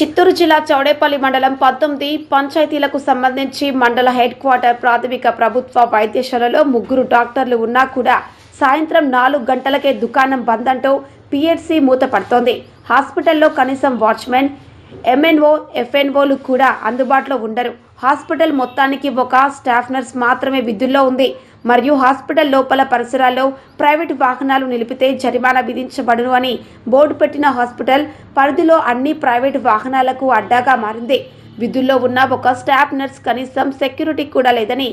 చిత్తూరు జిల్లా చౌడేపల్లి మండలం పంతొమ్మిది పంచాయతీలకు సంబంధించి మండల హెడ్ క్వార్టర్ ప్రాథమిక ప్రభుత్వ వైద్యశాలలో ముగ్గురు డాక్టర్లు ఉన్నా కూడా సాయంత్రం నాలుగు గంటలకే దుకాణం బంద్ అంటూ పిహెచ్సి మూతపడుతోంది. హాస్పిటల్లో కనీసం వాచ్మెన్ ఎంఎన్ఓ ఎఫ్ఎన్ఓలు కూడా అందుబాటులో ఉండరు. హాస్పిటల్ మొత్తానికి ఒక స్టాఫ్ నర్స్ మాత్రమే విధుల్లో ఉంది. మరియు హాస్పిటల్ లోపల పరిసరాల్లో ప్రైవేటు వాహనాలు నిలిపితే జరిమానా విధించబడును అని బోర్డు పెట్టిన హాస్పిటల్ పరిధిలో అన్ని ప్రైవేటు వాహనాలకు అడ్డాగా మారింది. విధుల్లో ఉన్న ఒక స్టాఫ్ నర్స్ కనీసం సెక్యూరిటీ కూడా లేదని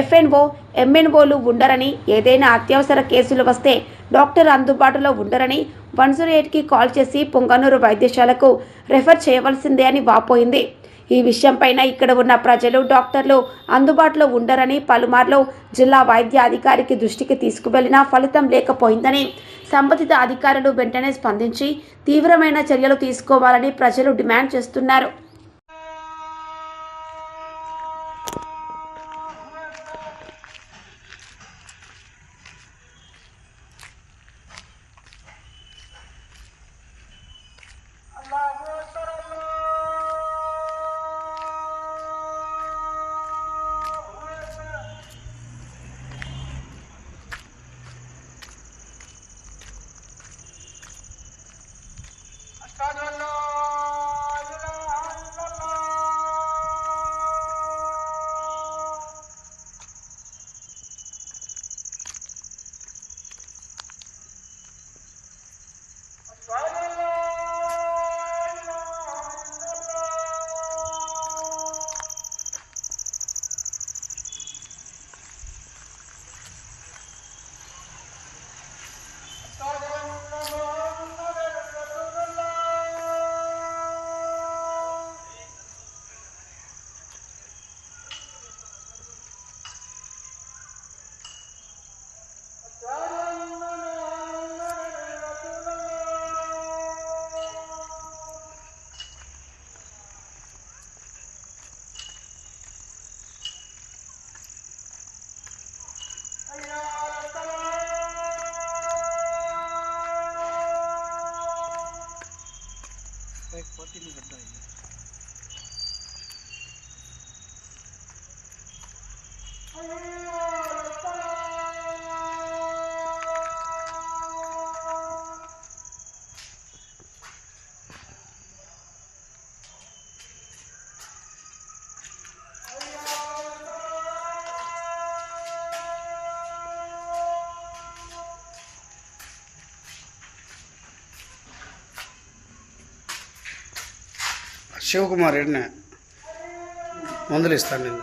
ఎఫ్ఎన్ఓ ఎంఎన్ఓలు ఉండరని ఏదైనా అత్యవసర కేసులు వస్తే డాక్టర్ అందుబాటులో ఉండరని వన్ జీరో ఎయిట్కి కాల్ చేసి పొంగనూరు వైద్యశాలకు రెఫర్ చేయవలసిందే అని వాపోయింది. ఈ విషయంపైన ఇక్కడ ఉన్న ప్రజలు డాక్టర్లు అందుబాటులో ఉండరని పలుమార్లు జిల్లా వైద్య అధికారికి దృష్టికి తీసుకువెళ్ళినా ఫలితం లేకపోయిందని సంబంధిత అధికారులు వెంటనే స్పందించి తీవ్రమైన చర్యలు తీసుకోవాలని ప్రజలు డిమాండ్ చేస్తున్నారు. फ़र्क ही नहीं करता ये Oh, శివకుమార్ ఎడ్న మందులు ఇస్తాను నేను.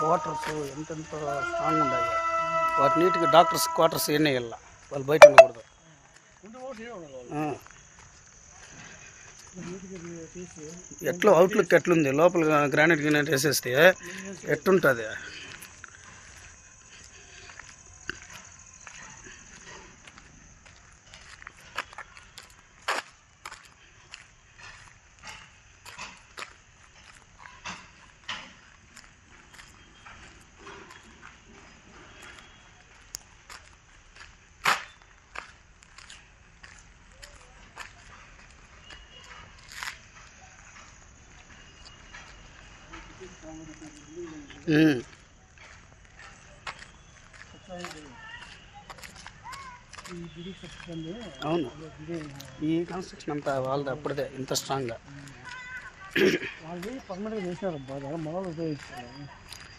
క్వార్టర్స్ ఎంతెంత స్ట్రాంగ్ ఉండాలి వాటి నీట్గా డాక్టర్స్ క్వార్టర్స్ ఎన్ని వెళ్ళ వాళ్ళు బయట ఉండకూడదు. ఎట్లా అవుట్లుక్ ఎట్లుంది? లోపల గ్రానైట్ గ్రానైట్ వేసేస్తే ఎట్టుంటుంది? అవును. ఈ కన్స్ట్రక్షన్ అంతా వాళ్ళది అప్పుడే ఇంత స్ట్రాంగ్గా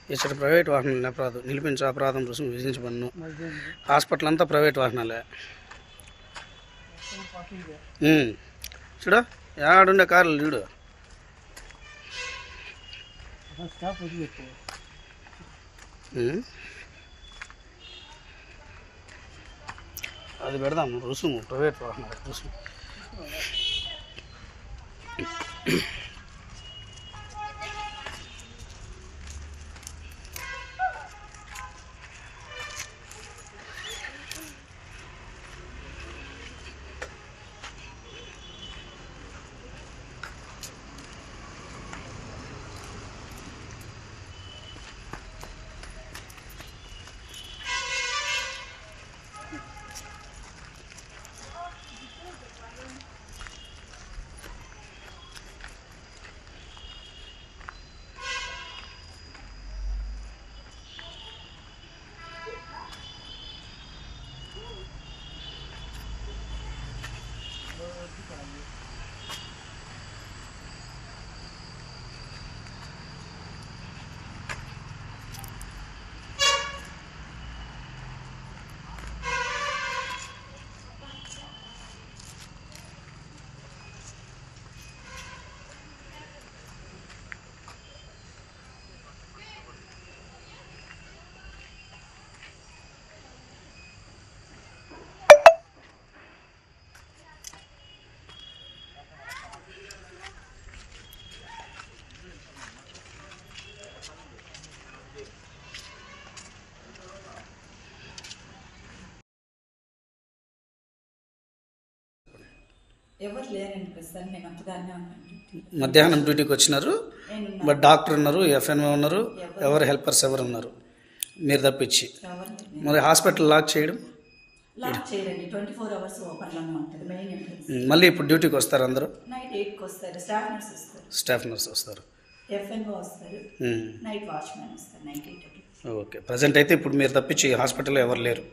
ఇచ్చట ప్రైవేట్ వాహనాలు అపరాధం నిలిపించే అపరాధం రుసుము విధించబడను. హాస్పిటల్ అంతా ప్రైవేట్ వాహనాలే. ఉమ్. చూడు ఏడుండే కార్లు చూడు. స్టాఫ్ వదిలిపెట్టు ఉమ్. అది పెడదాం రుసుము ప్రైవేట్ వాహనాలు రుసుము ఎవరు లేరండి ప్రస్తుతానికి నేను ఒక్కదాన్నే ఉన్నాను. మధ్యాహ్నం డ్యూటీకి వచ్చినారు. బట్ డాక్టర్ ఉన్నారు ఎఫ్ఎన్ఓ ఉన్నారు ఎవరు? హెల్పర్స్ ఎవరు ఉన్నారు? మీరు తప్పించి. మరి హాస్పిటల్ లాక్ చేయడం? లాక్ చేయరండి. ట్వంటీ ఫోర్ అవర్స్ ఓపెన్లోనే ఉంటుంది మెయిన్ ఎంట్రన్స్. ఉమ్, మళ్ళీ ఇప్పుడు డ్యూటీకి వస్తారు అందరూ? నైట్ ఎయిట్కి వస్తారు. స్టాఫ్ నర్స్ వస్తారు. స్టాఫ్ నర్స్ వస్తారు. ఎఫ్ఎన్ఓ వస్తారు. ఉమ్, నైట్ వాచ్మెన్ వస్తారు నైట్ ఎయిట్ ఓకే. ప్రజెంట్ అయితే ఇప్పుడు మీరు తప్పించి హాస్పిటల్లో ఎవరు లేరు.